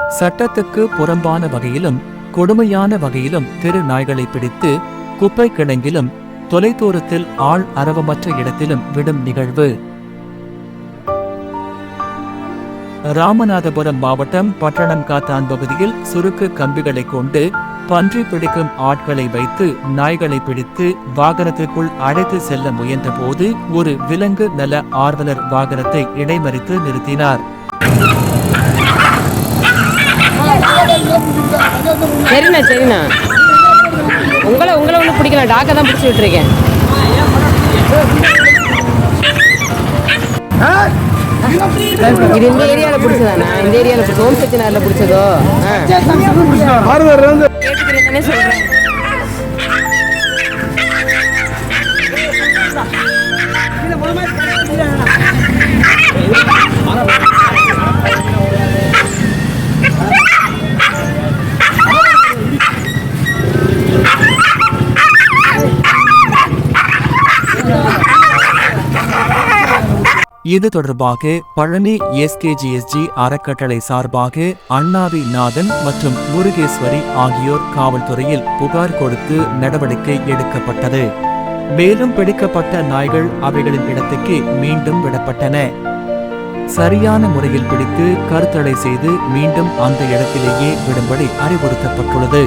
சட்டத்துக்கு புறம்பான வகையிலும் கொடுமையான வகையிலும் தெரு நாய்களை பிடித்து குப்பை கிடங்கிலும் தொலைதூரத்தில் ஆள் அரவமற்ற இடத்திலும் விடும் நிகழ்வு. ராமநாதபுரம் மாவட்டம் பட்டணம் காத்தான் பகுதியில் சுருக்கு கம்பிகளை கொண்டு பன்றி பிடிக்கும் ஆட்களை வைத்து நாய்களை பிடித்து வாகனத்திற்குள் அழைத்து செல்ல முயன்றபோது ஒரு விலங்கு நல ஆர்வலர் வாகனத்தை இடைமறித்து நிறுத்தினார். சரிண்ணா சரிண்ணா. உங்களை உங்களை ஒன்றும் பிடிக்கல. டாக்கை தான் பிடிச்சி விட்டுருக்கேன். இது இந்த ஏரியாவில் பிடிச்சதாண்ணா. இந்த ஏரியாவில் பிடிச்ச ஓம் சக்தி நகரில் பிடிச்சதோ? ஆ. கேட்டுக்கிறேன் தானே இது தொடர்பாக பழனி எஸ்கேஜிஎஸ்ஜி அறக்கட்டளை சார்பாக அண்ணாவி நாதன் மற்றும் முருகேஸ்வரி ஆகியோர் காவல்துறையில் புகார் கொடுத்து நடவடிக்கை எடுக்கப்பட்டது. மேலும் பிடிக்கப்பட்ட நாய்கள் அவைகளின் இடத்துக்கு மீண்டும் விடப்பட்டன. சரியான முறையில் பிடித்து கருத்தடை செய்து மீண்டும் அந்த இடத்திலேயே விடும்படி அறிவுறுத்தப்பட்டுள்ளது.